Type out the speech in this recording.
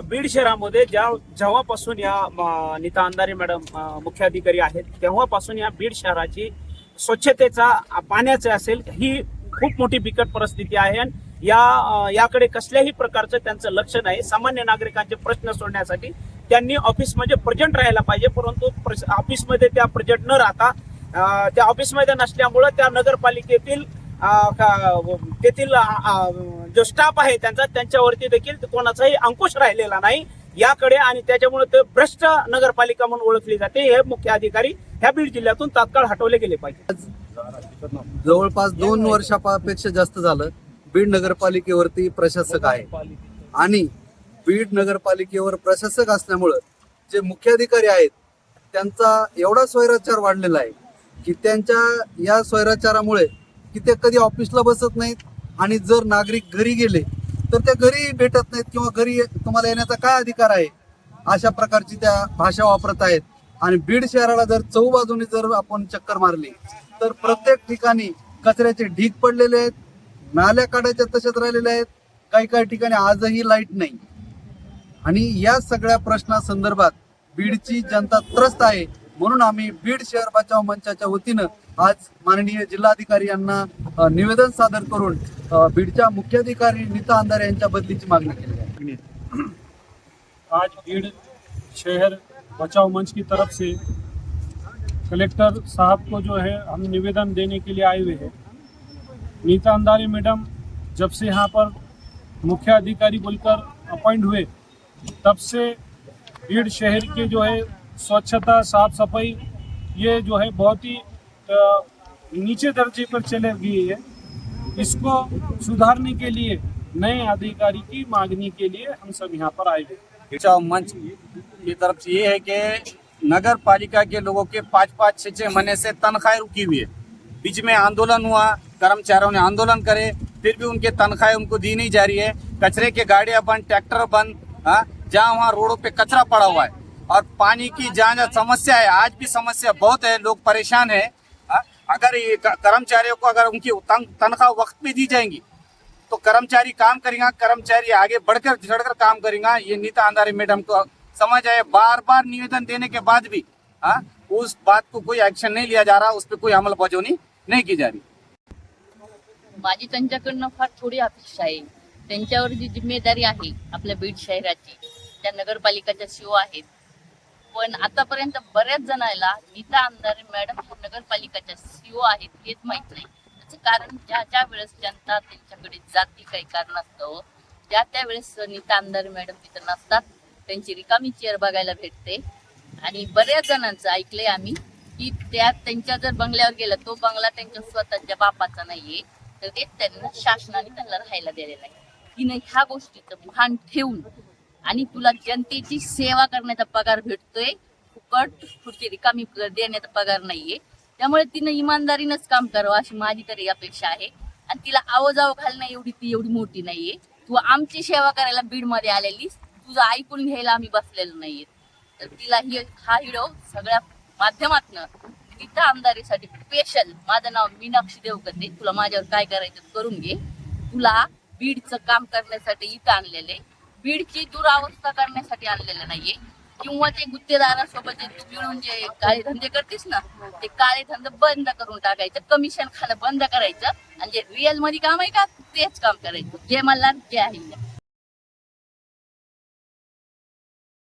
बीड शहरामध्ये ज्या जेव्हापासून या नीता अंधारे मॅडम मुख्याधिकारी आहेत तेव्हापासून या बीड शहराची स्वच्छतेचा पाण्याचे असेल ही खूप मोठी बिकट परिस्थिती आहे आणि या याकडे कसल्याही प्रकारचं त्यांचं लक्ष नाही. सामान्य नागरिकांचे प्रश्न सोडण्यासाठी त्यांनी ऑफिसमध्ये प्रेझेंट राहायला पाहिजे परंतु ऑफिसमध्ये त्या प्रेझेंट न राहता त्या ऑफिसमध्ये नसल्यामुळं त्या नगरपालिकेतील तेथील जो स्टाफ आहे त्यांचा त्यांच्यावरती देखील कोणाचाही अंकुश राहिलेला नाही. याकडे आणि त्याच्यामुळे ते भ्रष्ट नगरपालिका म्हणून ओळखली जाते. हे मुख्य अधिकारी ह्या बीड जिल्ह्यातून तात्काळ हटवले गेले पाहिजे. जवळपास दोन वर्षापेक्षा जास्त झालं बीड नगरपालिकेवरती प्रशासक आहे. आणि बीड नगरपालिकेवर प्रशासक असल्यामुळं जे मुख्याधिकारी आहेत त्यांचा एवढा स्वैराचार वाढलेला आहे की त्यांच्या या स्वैराचारामुळे की ते कधी ऑफिसला बसत नाहीत आणि जर नागरिक घरी गेले तर ते घरी भेटत नाहीत किंवा घरी तुम्हाला येण्याचा काय अधिकार आहे? अशा प्रकारची त्या भाषा वापरत आहेत. आणि बीड शहराला जर चौबाजूने जर आपण चक्कर मारली तर प्रत्येक ठिकाणी कचऱ्याचे ढीग पडलेले आहेत नाल्या काढायच्या तशाच राहिलेल्या आहेत काही काही ठिकाणी आजही लाइट नाही. आणि या सगळ्या प्रश्नासंदर्भात बीडची जनता त्रस्त आहे म्हणून आम्ही बीड शहर बचाव मंचाच्या वतीनं आज माननीय जिल्हाधिकारी यांना निवेदन सादर करून बीडच्या मुख्याधिकारी नीता अंधारे यांच्या बदलीची मागणी केली आहे. आज भीड़ शहर बचाव मंच की तरफ़ से कलेक्टर साहब को जो है, हम निवेदन देने के लिए आए हुए हैं। नीता अंधारी मैडम, जब से यहाँ पर मुख्य अधिकारी बोलकर अपॉइंट हुए, तब से भीड़ शहर के जो है, स्वच्छता, साफ़ सफ़ाई, ये जो है, बहुत ही नीचे दर्जे पर चले गई है। इसको सुधारने के लिए, नए अधिकारी की मांगनी के लिए हम सब यहाँ पर आए हुए हैं मंच की तरफ़ से ये है कि नगर पालिका के लोगों के पाँच पाँच छः छः महीने से तनख्वाहें रुकी हुई है। बीच में आंदोलन हुआ, कर्मचारियों ने आंदोलन करे, फिर भी उनके तनख्वाहें उनको दी नहीं जा रही है। कचरे के गाड़ियाँ बंद, ट्रैक्टर बंद जहाँ वहाँ रोडों पे कचरा पड़ा हुआ है। और पानी की जहाँ जहाँ समस्या है, आज भी समस्या बहुत है, लोग परेशान हाँ? अगर ये कर्मचारियों को अगर उनकी तनख्वाह वक्त पे दी जाएँगी तो कर्मचारी काम करेगा, कर्मचारी आगे बढ़कर चढ़कर काम करेगा। ये नीता अंधारी मैडम को समझ आए बार बार निवेदन देने के बाद भी हाँ उस बात को कोई एक्शन नहीं लिया जा रहा, उस पर कोई अमल बजौनी नहीं की जा रही। माझी त्यांच्याकडनं फार थोडी अपेक्षा आहे. त्यांच्यावर जी ज़िम्मेदारी आहे आपल्या बीड शहराची, त्या नगरपालिकाच्या सीओ आहेत पण आतापर्यंत बऱ्याच जणांना नीता आमदार मॅडम नगरपालिकाच्या सीओ आहेत हेच माहीत नाही. त्याचं कारण ज्या ज्या वेळेस जनता त्यांच्याकडे जाती काही कारणास्तव त्या त्यावेळेस नीता आमदार मॅडम तिथं नसतात त्यांची रिकामी चेअर बघायला भेटते. आणि बऱ्याच जणांचं ऐकलंय आम्ही की त्या त्यांच्या जर बंगल्यावर गेला तो बंगला त्यांच्या स्वतःच्या बापाचा नाहीये तर ते त्यांना शासनाने त्यांना राहायला दिलेला आहे. तिने ह्या गोष्टीचं भान ठेवून आणि तुला जनतेची सेवा करण्याचा पगार भेटतोय. फुकट खुर्ची रिकामी देण्याचा पगार नाहीये. त्यामुळे तिनं इमानदारीनंच काम करावं अशी माझी तरी अपेक्षा आहे. आणि तिला आवाजाव घालणं एवढी ती एवढी मोठी नाहीये. तू आमची सेवा करायला बीडमध्ये आलेली तुझं ऐकून घ्यायला आम्ही बसलेलो नाहीये. तर तिला ही हा हिडो सगळ्या माध्यमातनं तिथं आमदारीसाठी स्पेशल माझं नाव मीनाक्षी देवकते तुला माझ्यावर काय करायचं करून घे. तुला बीडचं काम करण्यासाठी इथं आणलेले बीडची दुरावस्था करण्यासाठी आणलेलं नाहीये. किंवा ते गुत्तेदारासोबत जे तू मिळून जे काळे धंदे करतेस ना ते काळे धंदे बंद करून टाकायचं. कमिशन खाणं बंद करायचं. आणि जे रिअलमध्ये काम आहे का तेच काम करायचं. जे मला जे आहे.